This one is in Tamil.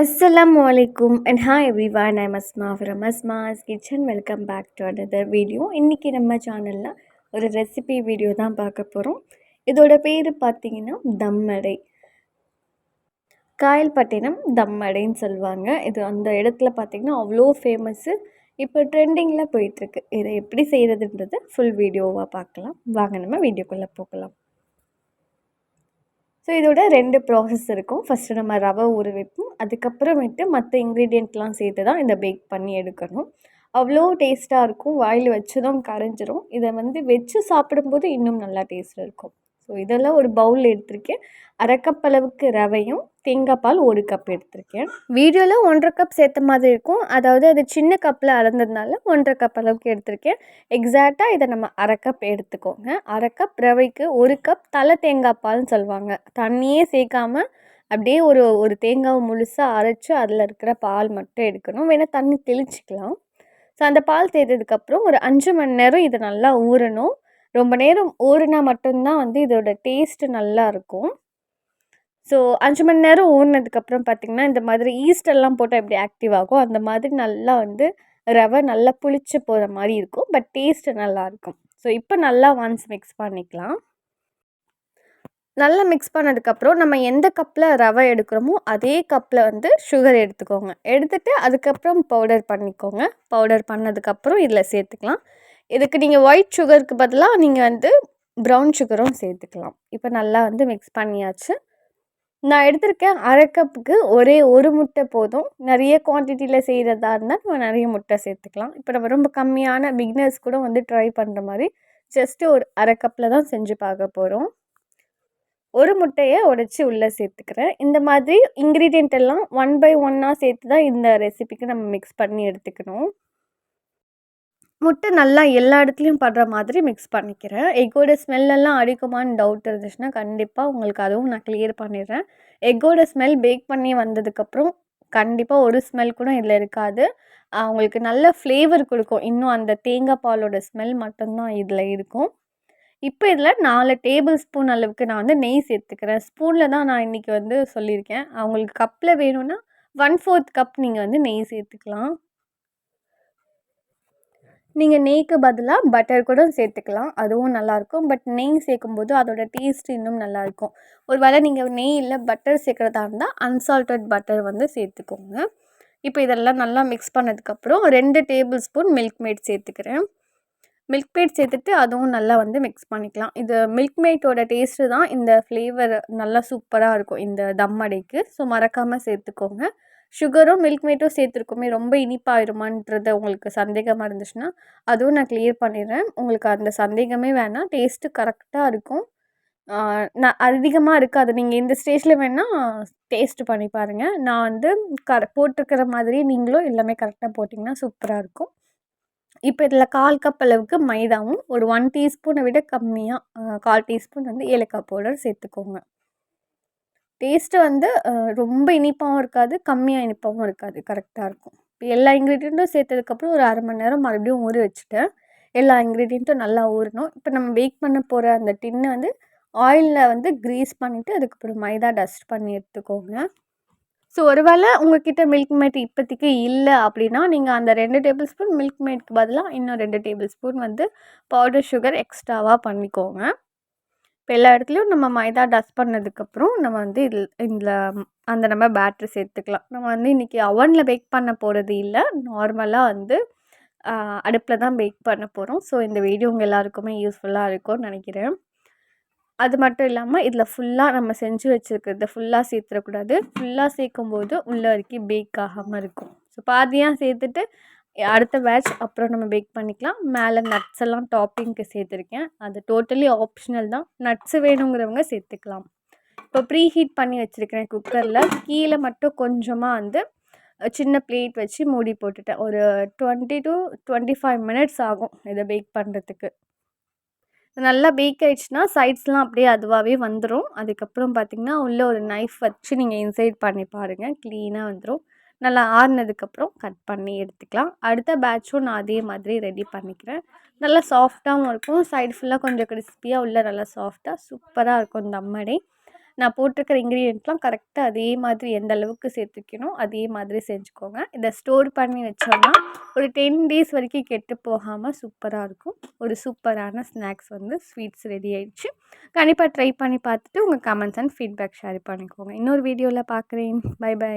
அஸ்லாம் வலைக்கும் and and every everyone I'm Asma from Asma's kitchen welcome back to another video இன்றைக்கி நம்ம சேனலில் ஒரு ரெசிபி வீடியோ தான் பார்க்க போகிறோம் இதோட பேர் பார்த்தீங்கன்னா தம்மடை காயல்பட்டினம் தம்மடைன்னு சொல்லுவாங்க. இது அந்த இடத்துல பார்த்திங்கன்னா அவ்வளோ ஃபேமஸ்ஸு இப்போ ட்ரெண்டிங்கில் போயிட்டுருக்கு இதை எப்படி செய்கிறதுன்றது ஃபுல் வீடியோவாக பார்க்கலாம். வாங்க நம்ம வீடியோக்குள்ளே போகலாம். ஸோ இதோட ரெண்டு ப்ராசஸ் இருக்கும். ஃபஸ்ட்டு நம்ம ரவை ஊற வைப்போம். அதுக்கப்புறமேட்டு மற்ற இன்க்ரீடியண்ட்லாம் சேர்த்து தான் இதை பேக் பண்ணி எடுக்கணும். அவ்வளோ டேஸ்ட்டாக இருக்கும். வாயில் வச்சதும் கரைஞ்சிரும். இதை வந்து வச்சு சாப்பிடும்போது இன்னும் நல்லா டேஸ்ட் இருக்கும். ஸோ இதெல்லாம் ஒரு பவுல் எடுத்திருக்கேன். அரை கப் அளவுக்கு ரவையும் தேங்காய் பால் ஒரு கப் எடுத்திருக்கேன். வீடியோவில் ஒன்றரை கப் சேர்த்த மாதிரி இருக்கும். அதாவது அது சின்ன கப்பில் அளந்ததுனால ஒன்றரை கப் அளவுக்கு எடுத்திருக்கேன். எக்ஸாக்டாக இதை நம்ம அரை கப் எடுத்துக்கோங்க. அரை கப் ரவைக்கு ஒரு கப் தலை தேங்காய் பால்னு சொல்லுவாங்க. தண்ணியே சேர்க்காம அப்படியே ஒரு ஒரு தேங்காவை முழுசாக அரைச்சி அதில் இருக்கிற பால் மட்டும் எடுக்கணும். வேணால் தண்ணி தெளிச்சிக்கலாம். ஸோ அந்த பால் சேர்த்ததுக்கப்புறம் ஒரு அஞ்சு மணி நேரம் இதை நல்லா ஊறணும். ரொம்ப நேரம் ஊறினா மட்டும்தான் வந்து இதோட டேஸ்ட்டு நல்லாயிருக்கும் ஸோ அஞ்சு மணி நேரம் ஊறினதுக்கப்புறம் பார்த்திங்கன்னா இந்த மாதிரி ஈஸ்டெல்லாம் போட்டால் எப்படி ஆக்டிவ் ஆகும்? அந்த மாதிரி நல்லா வந்து ரவை நல்லா புளிச்சு போகிற மாதிரி இருக்கும். பட் டேஸ்ட்டு நல்லாயிருக்கும் ஸோ இப்போ நல்லா ஒன்ஸ் மிக்ஸ் பண்ணிக்கலாம். நல்லா மிக்ஸ் பண்ணதுக்கப்புறம் நம்ம எந்த கப்பில் ரவை எடுக்கிறோமோ அதே கப்பில் வந்து சுகர் எடுத்துக்கோங்க. எடுத்துகிட்டு அதுக்கப்புறம் பவுடர் பண்ணிக்கோங்க. பவுடர் பண்ணதுக்கப்புறம் இதில் சேர்த்துக்கலாம். இதுக்கு நீங்கள் ஒயிட் சுகருக்கு பதிலாக நீங்கள் வந்து ப்ரௌன் சுகரும் சேர்த்துக்கலாம். இப்போ நல்லா வந்து மிக்ஸ் பண்ணியாச்சு. நான் எடுத்திருக்கேன் அரை கப்புக்கு ஒரே ஒரு முட்டை போதும். நிறைய குவான்டிட்டியில் செய்கிறதா இருந்தால் நம்ம நிறைய முட்டை சேர்த்துக்கலாம். இப்போ நம்ம ரொம்ப கம்மியான பிக்னர்ஸ் கூட வந்து ட்ரை பண்ணுற மாதிரி ஜஸ்ட்டு ஒரு அரை கப்பில் தான் செஞ்சு பார்க்க போகிறோம் ஒரு முட்டையை உடச்சி உள்ளே சேர்த்துக்கிறேன். இந்த மாதிரி இன்க்ரீடியண்ட் எல்லாம் ஒன் பை ஒன்னாக சேர்த்து தான் இந்த ரெசிபிக்கு நம்ம மிக்ஸ் பண்ணி எடுத்துக்கணும். முட்டை நல்லா எல்லா இடத்துலையும் படுற மாதிரி மிக்ஸ் பண்ணிக்கிறேன். எக்கோட ஸ்மெல்லெல்லாம் அடிக்குமான்னு டவுட் இருந்துச்சுன்னா கண்டிப்பாக உங்களுக்கு அதுவும் நான் கிளியர் பண்ணிடுறேன். எக்கோட ஸ்மெல் பேக் பண்ணி வந்ததுக்கப்புறம் கண்டிப்பாக ஒரு ஸ்மெல் கூட இதில் இருக்காது. அவங்களுக்கு நல்ல ஃப்ளேவர் கொடுக்கும். இன்னும் அந்த தேங்காய் பாலோட ஸ்மெல் மட்டும்தான் இதில் இருக்கும். இப்போ இதில் நாலு டேபிள் ஸ்பூன் அளவுக்கு நான் வந்து நெய் சேர்த்துக்கிறேன். ஸ்பூனில் தான் நான் இன்றைக்கி வந்து சொல்லியிருக்கேன். அவங்களுக்கு கப்பில் வேணும்னா ஒன் ஃபோர்த் கப் நீங்கள் வந்து நெய் சேர்த்துக்கலாம். நீங்கள் நெய்க்கு பதிலாக பட்டர் கூட சேர்த்துக்கலாம். அதுவும் நல்லாயிருக்கும் பட் நெய் சேர்க்கும்போது அதோட டேஸ்ட் இன்னும் நல்லாயிருக்கும் ஒரு வேளை நீங்கள் நெய் இல்லை பட்டர் சேர்க்குறதா இருந்தால் அன்சால்டட் பட்டர் வந்து சேர்த்துக்கோங்க. இப்போ இதெல்லாம் நல்லா மிக்ஸ் பண்ணதுக்கப்புறம் ரெண்டு டேபிள் ஸ்பூன் மில்க் மேட் சேர்த்துக்கிறேன். மில்க் மேட் சேர்த்துட்டு அதுவும் நல்லா வந்து மிக்ஸ் பண்ணிக்கலாம். இது மில்க் மேட்டோட டேஸ்ட்டு தான் இந்த ஃப்ளேவர் நல்லா சூப்பராக இருக்கும் இந்த தம் அடைக்கு. ஸோ மறக்காமல் சேர்த்துக்கோங்க. சுகரும் மில்க் மேட்டும் சேர்த்துருக்கோமே ரொம்ப இனிப்பாயிருமான்றது உங்களுக்கு சந்தேகமாக இருந்துச்சுன்னா அதுவும் நான் கிளியர் பண்ணிடுறேன். உங்களுக்கு அந்த சந்தேகமே வேணாம். டேஸ்ட்டு கரெக்டாக இருக்கும். நான் அதிகமாக இருக்காது. நீங்கள் இந்த ஸ்டேஜில் வேணால் டேஸ்ட்டு பண்ணி பாருங்கள் நான் வந்து கர போட்டிருக்கிற மாதிரி நீங்களும் எல்லாமே கரெக்டாக போட்டிங்கன்னா சூப்பராக இருக்கும். இப்போ இதில் கால் கப் அளவுக்கு மைதாவும் ஒரு ஒன் டீஸ்பூனை விட கம்மியாக கால் டீஸ்பூன் வந்து ஏலக்காய் பவுடர் சேர்த்துக்கோங்க. டேஸ்ட்டு வந்து ரொம்ப இனிப்பாகவும் இருக்காது கம்மியாக இனிப்பாகவும் இருக்காது கரெக்டாக இருக்கும். இப்போ எல்லா இன்க்ரீடியண்ட்டும் சேர்த்ததுக்கப்புறம் ஒரு அரை மணி நேரம் மறுபடியும் ஊற வச்சுட்டேன் எல்லா இன்க்ரீடியண்ட்டும் நல்லா ஊறணும். இப்போ நம்ம பேக் பண்ண போகிற அந்த டின்னை வந்து ஆயிலில் வந்து க்ரீஸ் பண்ணிவிட்டு அதுக்கப்புறம் மைதா டஸ்ட் பண்ணி எடுத்துக்கோங்க. ஸோ ஒரு வேளை மில்க் மேட் இப்போதைக்கு இல்லை அப்படின்னா நீங்கள் அந்த ரெண்டு டேபிள் ஸ்பூன் மில்க் மேட்க்கு பதிலாக இன்னும் ரெண்டு டேபிள் ஸ்பூன் வந்து பவுடர் சுகர் எக்ஸ்ட்ராவாக பண்ணிக்கோங்க. இப்போ எல்லா இடத்துலையும் நம்ம மைதா டஸ்ட் பண்ணதுக்கப்புறம் நம்ம வந்து இதில் இதில் அந்த நம்ம பேட்ரி சேர்த்துக்கலாம். நம்ம வந்து இன்றைக்கி அவனில் பேக் பண்ண போகிறது இல்லை. நார்மலாக வந்து அடுப்பில் தான் பேக் பண்ண போகிறோம் ஸோ இந்த வீடியோ உங்கள் எல்லாருக்குமே யூஸ்ஃபுல்லாக இருக்கும்னு நினைக்கிறேன். அது மட்டும் இல்லாமல் இதில் ஃபுல்லாக நம்ம செஞ்சு வச்சுருக்கிறத ஃபுல்லாக சேர்த்துடக்கூடாது ஃபுல்லாக சேர்க்கும்போது உள்ளே வரைக்கும் பேக் ஆகாமல் இருக்கும். ஸோ பாதியாக சேர்த்துட்டு அடுத்த பேட்ச் அப்புறம் நம்ம பேக் பண்ணிக்கலாம். மேலே நட்ஸ் எல்லாம் டாப்பிங்க்கு சேர்த்துருக்கேன். அது டோட்டலி ஆப்ஷனல் தான். நட்ஸு வேணுங்கிறவங்க சேர்த்துக்கலாம். இப்போ ப்ரீ ஹீட் பண்ணி வச்சுருக்கிறேன் குக்கரில் கீழே மட்டும் கொஞ்சமாக வந்து சின்ன பிளேட் வச்சு மூடி போட்டுட்டேன். ஒரு twenty to twenty five minutes ஆகும் இதை பேக் பண்ணுறதுக்கு நல்லா பேக் ஆகிடுச்சுன்னா சைட்ஸ்லாம் அப்படியே அதுவாகவே வந்துடும் அதுக்கப்புறம் பார்த்திங்கன்னா உள்ளே ஒரு நைஃப் வச்சு நீங்கள் இன்சைட் பண்ணி பாருங்கள் க்ளீனாக வந்துடும் நல்லா ஆறுனதுக்கப்புறம் கட் பண்ணி எடுத்துக்கலாம். அடுத்த பேட்சும் நான் அதே மாதிரி ரெடி பண்ணிக்கிறேன். நல்லா சாஃப்டாகவும் இருக்கும். சைடு ஃபுல்லாக கொஞ்சம் கிறிஸ்பியாக உள்ள நல்லா சாஃப்டாக சூப்பராக இருக்கும் இந்த அம்மடை. நான் போட்டிருக்கிற இன்க்ரீடியண்ட்லாம் கரெக்டாக அதே மாதிரி எந்த அளவுக்கு சேர்த்துக்கணும் அதே மாதிரி செஞ்சுக்கோங்க. இதை ஸ்டோர் பண்ணி வச்சோம்னா ஒரு டென் டேஸ் வரைக்கும் கெட்டு போகாமல் சூப்பராக இருக்கும். ஒரு சூப்பரான ஸ்நாக்ஸ் வந்து ஸ்வீட்ஸ் ரெடி ஆயிடுச்சு. கண்டிப்பாக ட்ரை பண்ணி பார்த்துட்டு உங்கள் கமெண்ட்ஸ் அண்ட் ஃபீட்பேக் ஷேர் பண்ணிக்கோங்க. இன்னொரு வீடியோவில் பார்க்குறேன். By by